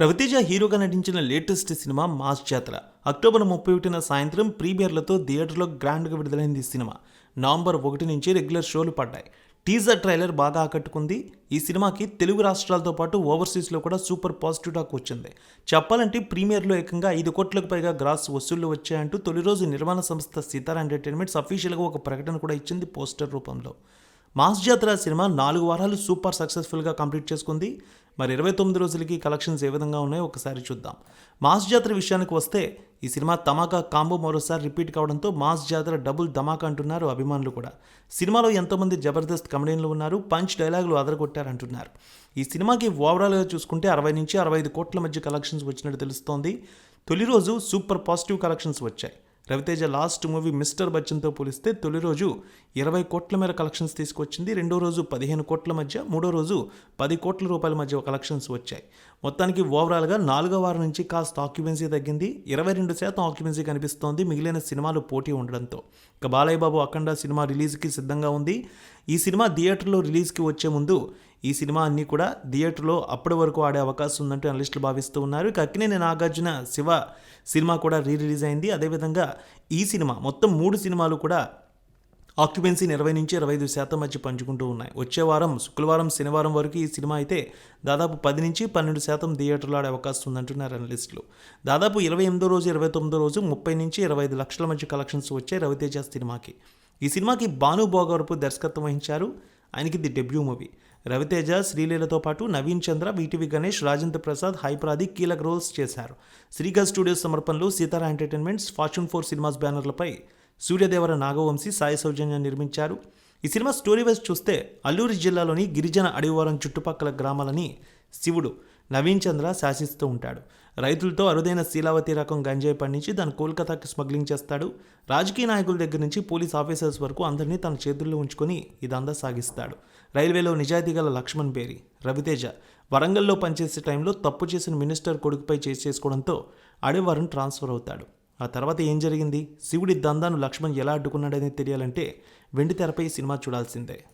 రవితేజ హీరోగా నటించిన latest cinema mass Jathara. October ముప్పై ఒకటిన సాయంత్రం ప్రీమియర్లతో థియేటర్లో గ్రాండ్గా విడుదలైంది ఈ సినిమా. నవంబర్ ఒకటి నుంచి రెగ్యులర్ షోలు పడ్డాయి. టీజర్ ట్రైలర్ బాగా ఆకట్టుకుంది. ఈ సినిమాకి తెలుగు రాష్ట్రాలతో పాటు ఓవర్సీస్లో కూడా సూపర్ పాజిటివ్ టాక్ వచ్చింది. చెప్పాలంటే ప్రీమియర్లో ఏకంగా ఐదు కోట్లకు పైగా గ్రాస్ వసూళ్ళు వచ్చాయంటూ తొలి రోజు నిర్మాణ సంస్థ సీతారా ఎంటర్టైన్మెంట్స్ అఫీషియల్గా ఒక ప్రకటన కూడా ఇచ్చింది పోస్టర్ రూపంలో. మాస్ జాతర సినిమా నాలుగు వారాలు సూపర్ సక్సెస్ఫుల్గా కంప్లీట్ చేసుకుంది. మరి ఇరవై తొమ్మిది రోజులకి కలెక్షన్స్ ఏ విధంగా ఉన్నాయో ఒకసారి చూద్దాం. మాస్ జాతర విషయానికి వస్తే ఈ సినిమా తమాకా కాంబో మరోసారి రిపీట్ కావడంతో మాస్ జాతర డబుల్ ధమాకా అంటున్నారు అభిమానులు కూడా. సినిమాలో ఎంతోమంది జబర్దస్త్ కమెడియన్లు ఉన్నారు పంచ్ డైలాగులు అదరగొట్టారంటున్నారు. ఈ సినిమాకి ఓవరాల్గా చూసుకుంటే అరవై నుంచి అరవై ఐదు కోట్ల మధ్య కలెక్షన్స్ వచ్చినట్టు తెలుస్తోంది. తొలి రోజు సూపర్ పాజిటివ్ కలెక్షన్స్ వచ్చాయి. రవితేజ లాస్ట్ మూవీ మిస్టర్ బచ్చన్తో పోలిస్తే తొలి రోజు ఇరవై కోట్ల మేర కలెక్షన్స్ తీసుకొచ్చింది. రెండో రోజు పదిహేను కోట్ల మధ్య మూడో రోజు పది కోట్ల రూపాయల మధ్య కలెక్షన్స్ వచ్చాయి. మొత్తానికి ఓవరాల్గా నాలుగో వారం నుంచి కాస్త ఆక్యుపెన్సీ తగ్గింది. ఇరవై రెండు శాతం ఆక్యుపెన్సీ కనిపిస్తోంది మిగిలిన సినిమాలు పోటీ ఉండడంతో. ఇక బాలయ్య బాబు అఖండ సినిమా రిలీజ్కి సిద్ధంగా ఉంది. ఈ సినిమా థియేటర్లో రిలీజ్కి వచ్చే ముందు ఈ సినిమా అన్నీ కూడా థియేటర్లో అప్పటి వరకు ఆడే అవకాశం ఉందంటూ అనలిస్టులు భావిస్తూ ఉన్నారు. ఇక అక్కినేని నాగార్జున శివ సినిమా కూడా రీ రిలీజ్ అయింది. అదేవిధంగా ఈ సినిమా మొత్తం మూడు సినిమాలు కూడా ఆక్యుపెన్సీని ఇరవై నుంచి ఇరవై ఐదు శాతం మధ్య పంచుకుంటూ ఉన్నాయి. వచ్చే వారం శుక్రవారం శనివారం వరకు ఈ సినిమా అయితే దాదాపు పది నుంచి పన్నెండు శాతం థియేటర్లో ఆడే అవకాశం ఉందంటున్నారు అనలిస్టులు. దాదాపు ఇరవై ఎనిమిదో రోజు ఇరవై తొమ్మిదో రోజు ముప్పై నుంచి ఇరవై ఐదు లక్షల మధ్య కలెక్షన్స్ వచ్చాయి రవితేజ సినిమాకి. ఈ సినిమాకి భాను భోగవరపు దర్శకత్వం వహించారు. ఆయనకి ఇది డెబ్యూ మూవీ. రవితేజ శ్రీలీలతో పాటు నవీన్ చంద్ర వీటివి గణేష్ రాజేంద్ర ప్రసాద్ హైప్రాది కీలక రోల్స్ చేశారు. శ్రీగా స్టూడియోస్ సమర్పణలో Sithara entertainments fortune four cinemas బ్యానర్లపై Suryadevara Nagavamsi Sai Soujanya నిర్మించారు. ఈ సినిమా స్టోరీ వైజ్ చూస్తే అల్లూరి జిల్లాలోని గిరిజన అడవివారం చుట్టుపక్కల గ్రామాలని శివుడు నవీన్ చంద్ర శాసిస్తూ ఉంటాడు. రైతులతో అరుదైన శీలావతి రకం గంజాయి పండించి దాన్ని కోల్కతాకి స్మగ్లింగ్ చేస్తాడు. రాజకీయ నాయకుల దగ్గర నుంచి పోలీస్ ఆఫీసర్స్ వరకు అందరినీ తన చేతుల్లో ఉంచుకొని ఇదంతా సాగిస్తాడు. రైల్వేలో నిజాయితీ గల లక్ష్మణ్ పేరి రవితేజ వరంగల్లో పనిచేసే టైంలో తప్పు చేసిన మినిస్టర్ కొడుకుపై చేసి చేసుకోవడంతో అడవివారం ట్రాన్స్ఫర్ అవుతాడు. ఆ తర్వాత ఏం జరిగింది? శివుడి దందాను లక్ష్మణ్ ఎలా అడ్డుకున్నాడనేది తెలియాలంటే వెండి తెరపై ఈ సినిమా చూడాల్సిందే.